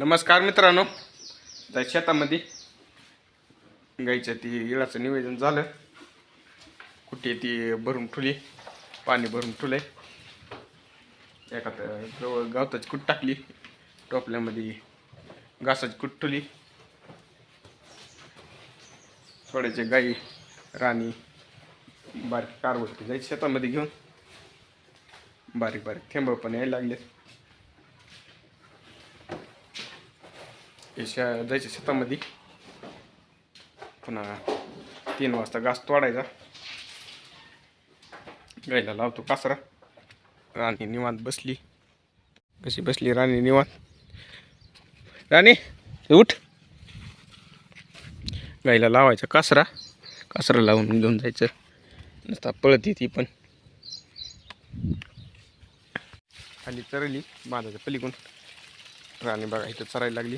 नमस्कार मित्रांनो. त्या शेतामध्ये गाईच्या ती इळाचं निवेदन झालं. कुठे ती भरून ठुली पाणी भरून ठुले एका जवळ गवताची कुट टाकली टोपल्यामध्ये घासाची कुट ठुली. थोड्याचे गाई राणी बारीक कारवरती जायची शेतामध्ये घेऊन. बारीक बारीक थेंब पण यायला लागले शा जायच्या शेतामध्ये. पुन्हा तीन वाजता घास तोडायचा. गायला लावतो कासरा. राणी निवांत बसली. कशी बसली राणी निवांत? राणी उठ. गाईला लावायचा कासरा. कासरा लावून घेऊन जायचं. नुसता पळती ती पण. खाली चरली बांधाच्या पलीकडून. राणी बघा इथं चरायला लागली.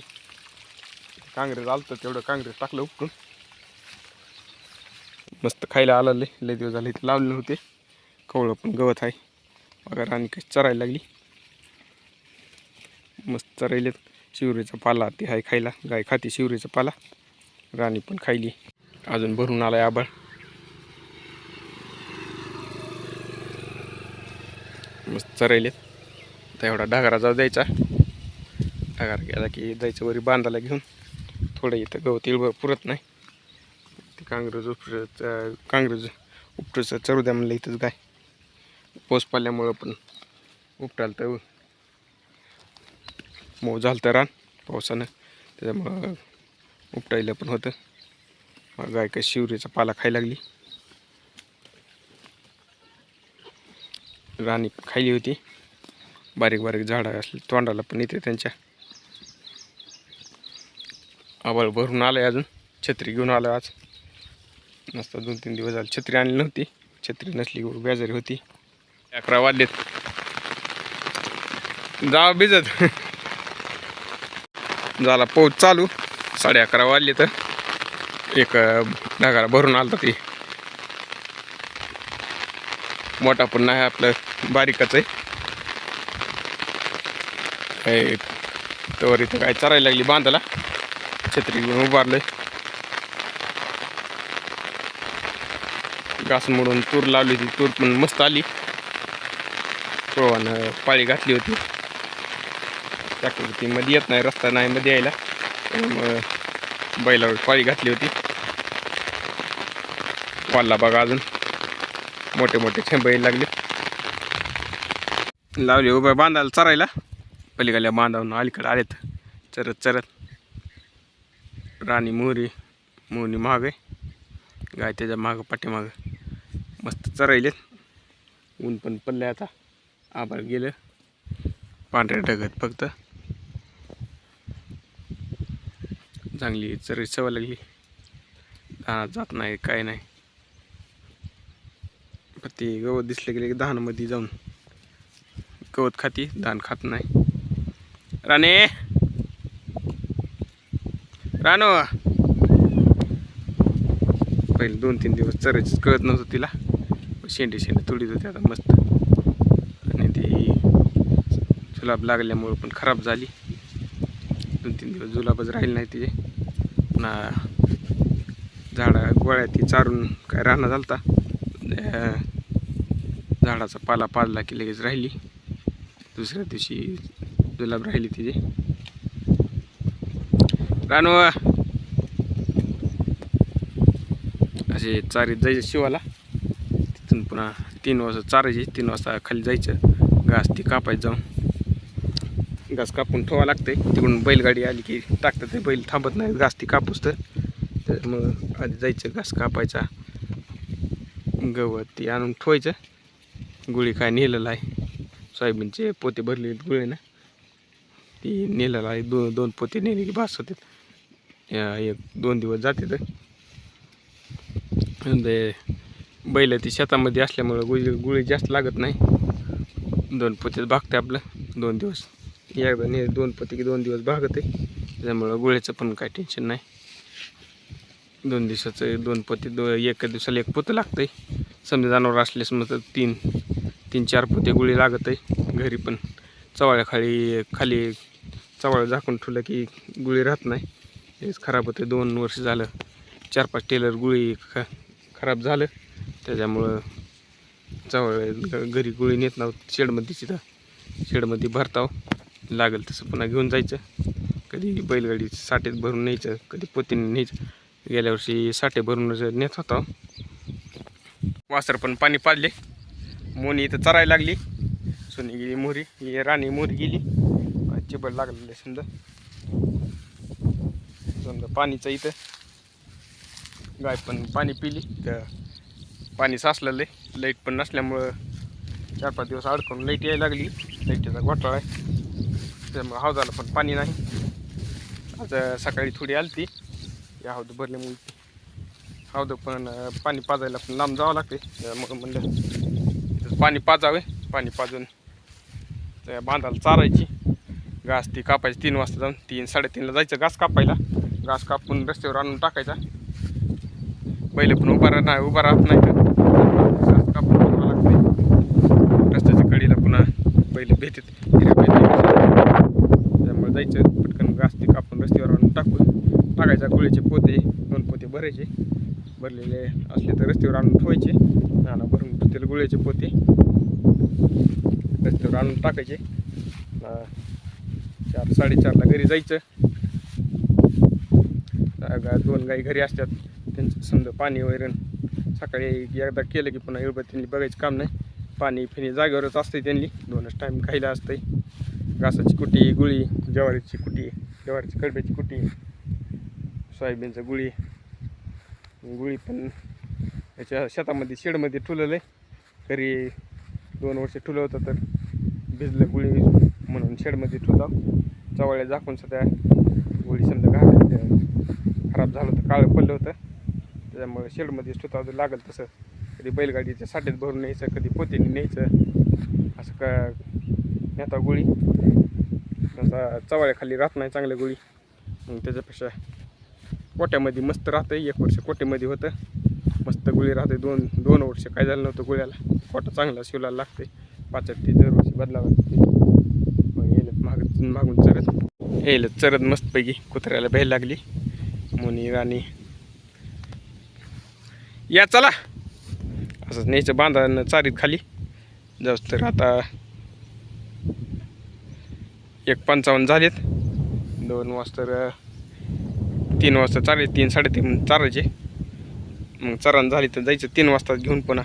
काँग्रेस आलं तेवढं काँग्रेस टाकलं उपटून मस्त खायला आलं लय लय दिवस झाले इथे लावले होते कवळं पण गवत आहे. बघा राणी कशी चरायला लागली. मस्त चरायलेत. शिवरीचा पाला ते आहे खायला गाय खाते शिवरीचा पाला. राणी पण खायली. अजून भरून आलाय आबाळ. मस्त चरायलेत. आता एवढा ढगारा जाऊ द्यायचा. ढगार गेला की जायचं वरी बांधायला घेऊन. थोडं इथं गवत इळभर पुरत नाही. ते काँग्रेस उपट काँग्रेस उपटूचं चरू द्या म्हणलं इथंच गाय पोस पाल्यामुळं पण उपटाल तर मऊ झालं तर रान पावसानं. त्याच्यामुळं उपटायला पण होतं. मग गाय काय शिवरीचा पाला खायला लागली. राणी खायली होती. बारीक बारीक झाडं असली तोंडाला पण येते त्यांच्या. आबाळ भरून आलं आहे अजून. छत्री घेऊन आलो आज. मस्त दोन तीन दिवस झाले छत्री आणली नव्हती. छत्री नसली बेजारी होती. अकरा वाजलेत. जा भिजत. झाला पाऊस चालू. साडे अकरा वाजले तर. एक ढगाला भरून आलता ती. मोठा पण नाही आपलं बारीकच आहे. तर इथं काय चरायला लागली बांधाला. छत्री घेऊन उभारलंय. घास मोडून तूर लावली होती. तूर पण मस्त आली. प्रवाहानं पाळी घातली होती. ट्रॅक्टर ती मध्ये येत नाही रस्ता नाही मध्ये यायला. मग बैलावर पाळी घातली होती. वाल्ला बघा अजून. मोठे मोठे थेंब लागले. लावले उभ्या बांधायला चरायला. पलीकडल्या बांधावून अलीकडे आलेत. चरत चरत. राणी मोहरी मोहनी महाग आहे गाय त्याच्या मागं पाठीमागं. मस्त चरायलेत. ऊन पण पडलं आता. आभाळ गेलं. पांढऱ्या ढगत फक्त. चांगली चरी सवय लागली. धानात जात नाही काय नाही. पण ते गवत दिसलं गेले की धानामध्ये जाऊन गवत खाती धान खात नाही. राणे! रानो. पहिले दोन तीन दिवस चरायचं कळत नव्हतं तिला. शेंडे शेंडे तुडीत होती आता मस्त. आणि ती जुलाब लागल्यामुळं पण खराब झाली. दोन तीन दिवस जुलाबच राहिले नाही तिचे. पुन्हा झाडा गोळ्या ती चारून काय राहणं झालता. झाडाचा पाला पाजला की लगेच राहिली. दुसऱ्या दिवशी जुलाब राहिली तिचे. रानू असे चारीत जायचं शिवाला. तिथून पुन्हा तीन वाजता चारायची तीन वाजता खाली जायचं. घास ती कापायचं जाऊन. घास कापून ठेवा लागते तिकडून बैलगाडी आली की टाकतात ते बैल. थांबत नाही घास ती कापूस तर. तर मग आधी जायचं घास कापायचा. गवत ती आणून ठेवायचं. गुळी काय नेलेलं आहे. सोयाबीनचे पोते भरले गुळे ना ती नेलेलं आहे. दोन दोन पोते नेले की बास ह्या एक दोन दिवस जाते तर. ते बैल ती शेतामध्ये असल्यामुळं गुळी गुळी जास्त लागत नाही. दोन पोतीत भागते आपलं दोन दिवस. एकदा ने दोन पोती की दोन दिवस भागत आहे त्याच्यामुळं गुळ्याचं पण काही टेन्शन नाही. दोन दिवसाचं दोन पोती दो एका दिवसाला एक पोतं आहे समजा जनावर असले मग तर तीन तीन चार पोते गुळी लागत आहे घरी पण. चवाळ्या खाली खाली झाकून ठेवलं की गुळी राहत नाही. हेच खराब होते दोन वर्ष झालं चार पाच टेलर गुळी ख खराब झालं. त्याच्यामुळं जवळ घरी गुळी नेत नव्हतं शेडमध्ये तिथं शेडमध्ये भरताव. लागेल तसं पुन्हा घेऊन जायचं. कधी बैलगाडी साठेत भरून न्यायचं कधी पोतीने न्यायचं. गेल्या वर्षी साठे भरून नेत होता. वासर पण पाणी पाडले. मोनी इथं चरायला लागली. सोनी गेली मोहरी ही राणी मोहरी गेली. चिबड लागलेलं समजा. समजा पाणीचं इथं. गाय पण पाणी पिली. तर पाणी साचलेलं आहे. लाइट पण नसल्यामुळं चार पाच दिवस अडकून लाइट यायला लागली. लाईटीचा घोटाळा आहे. त्यामुळं हौदाला पण पाणी नाही. आज सकाळी थोडी आली ती या हौद भरल्यामुळे हौद पण पाणी पाजायला पण लांब जावं लागते मग म्हणलं पाणी पाजावे. पाणी पाजून त्या बांधाला चारायची. घास ती कापायची. तीन वाजता जाऊन तीन साडेतीनला जायचं घास कापायला. घास कापून रस्त्यावर आणून टाकायचा. पहिले पण उभा राहत नाही उभा राहत नाही. तर घास कापून ठेवावं लागते रस्त्याच्या कडीला पुन्हा पहिले भेटीत हिऱ्या त्यामुळे जायचं पटकन घास ते कापून रस्त्यावर आणून टाकून टाकायचा. गोळीचे पोते दोन पोते भरायचे. भरलेले असले तर रस्त्यावर आणून ठेवायचे. नाना भरून त्याला गुळ्याचे पोते. रस्त्यावर आणून टाकायचे. चार साडेचारला घरी जायचं. गा- दोन गाई घरी असतात. त्यांचं समजा पाणी वैरण सकाळी एकदा केलं की पुन्हा एवढं त्यांनी बघायचं काम नाही. पाणी फिनी जागेवरच असते त्यांनी. दोनच टाईम खायला असते घासाची कुटी गुळी ज्वारीची कुटी ज्वारीची कडब्याची कुटी सोयाबीनचं गुळी. गुळी पण याच्या शेतामध्ये शेडमध्ये ठुलेलं आहे घरी दोन वर्ष ठुलं होतं तर भिजलं गुळी म्हणून शेडमध्ये ठुला चवळ्या झाकून सध्या गोळी समजा घाल खराब झालं होतं काळं पडलं होतं. त्याच्यामुळे शेडमध्ये ठेवता होतं तसं. कधी बैलगाडीच्या साठ्यात भरून न्यायचं कधी पोतीने न्यायचं. असं का नेता गोळी. असा चवळ्याखाली राहत नाही चांगल्या गोळी. मग त्याच्यापेक्षा कोट्यामध्ये मस्त राहतं एक वर्ष कोट्यामध्ये होतं. मस्त गुळी राहते दोन दोन वर्ष काय झालं नव्हतं गुळ्याला. कोटा चांगला शिवलाला लागते पाचट ते दरवर्षी बदलावं लागते मग येईल माग मागून चरत. येईल चरत मस्तपैकी कुत्र्याला भ्यायला लागली. मुनी राणी या चला. असंच न्यायचं बांधा चारीत खाली. जास्त तर आता एक पंचावन्न झालेत. दोन वाजता तीन वाजता चालेल तीन साडेतीन चारायचे मग चरण झाली तर जायचं तीन वाजता घेऊन पुन्हा.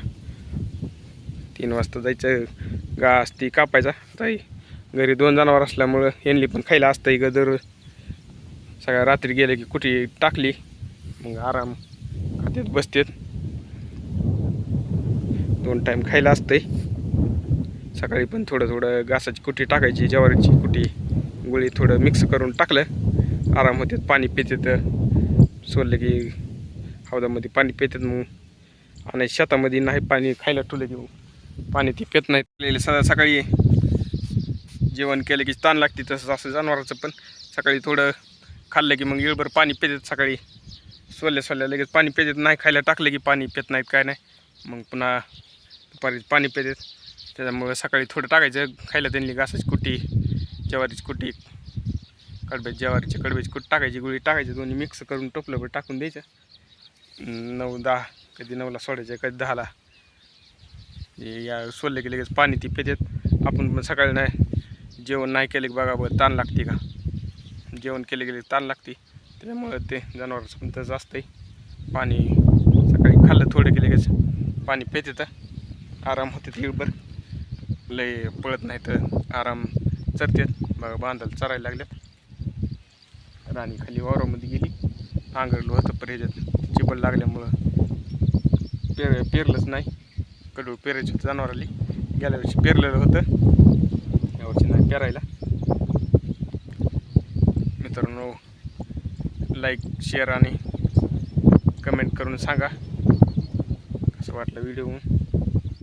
तीन वाजता जायचं घास ती कापायचा. ताई घरी दोन जनावर असल्यामुळं यांनी पण खायला असतं ग सगळ्या रात्री गेले की कुठे टाकली मग आराम खात्यात बसतेत. दोन टाईम खायला असतंय. सकाळी पण थोडं थोडं घासाची कुटी टाकायची ज्वारीची कुटी गुळी थोडं मिक्स करून टाकलं. आराम होते पाणी पितात. सोडलं की हौदामध्ये पाणी पितात मग. आणि शेतामध्ये नाही पाणी खायला ठेवलं की मग पाणी ती पित नाही सदा सकाळी जेवण केलं की ताण लागते तसंच असं जनावराचं पण. सकाळी थोडं खाल्लं की मग येळभर पाणी पितात सकाळी. सोल्या सोल्या लगेच पाणी पितात नाही खायला टाकलं की पाणी पेत नाहीत काय नाही. मग पुन्हा दुपारी पाणी पितात. त्याच्यामुळं सकाळी थोडं टाकायचं खायला त्यांनी घासाची कुटी ज्वारीची कुटी कडब्याची ज्वारीची कडब्याची कुट टाकायची गुळी टाकायची दोन्ही मिक्स करून टोपल्यावर टाकून द्यायचं. नऊ दहा कधी नऊला सोडायचं कधी दहाला. या सोडले की लगेच पाणी ती पितात. आपण पण सकाळी नाही जेवण नाही केलं की बघा बघ ताण लागते का? जेवण केले गेले ताण लागते. त्याच्यामुळं ते जनावरांचं पण तसं असतंय. पाणी सकाळी खाल्लं थोडं गेले कसं पाणी पेते तर आराम होते तिळभर लय पळत नाही तर आराम चरतात बघा बांधायला चरायला लागल्यात. राणी खाली वावरामध्ये गेली. नांगरलं होतं पर ह्याच्यात. चिबड लागल्यामुळं पेर पेरलंच नाही. कडू पेरायची होतं जनावराली. गेल्या वर्षी पेरलेलं होतं. यावर्षी नाही पेरायला. मित्रांनो लाईक शेअर आणि कमेंट करून सांगा. कसं वाटलं व्हिडिओ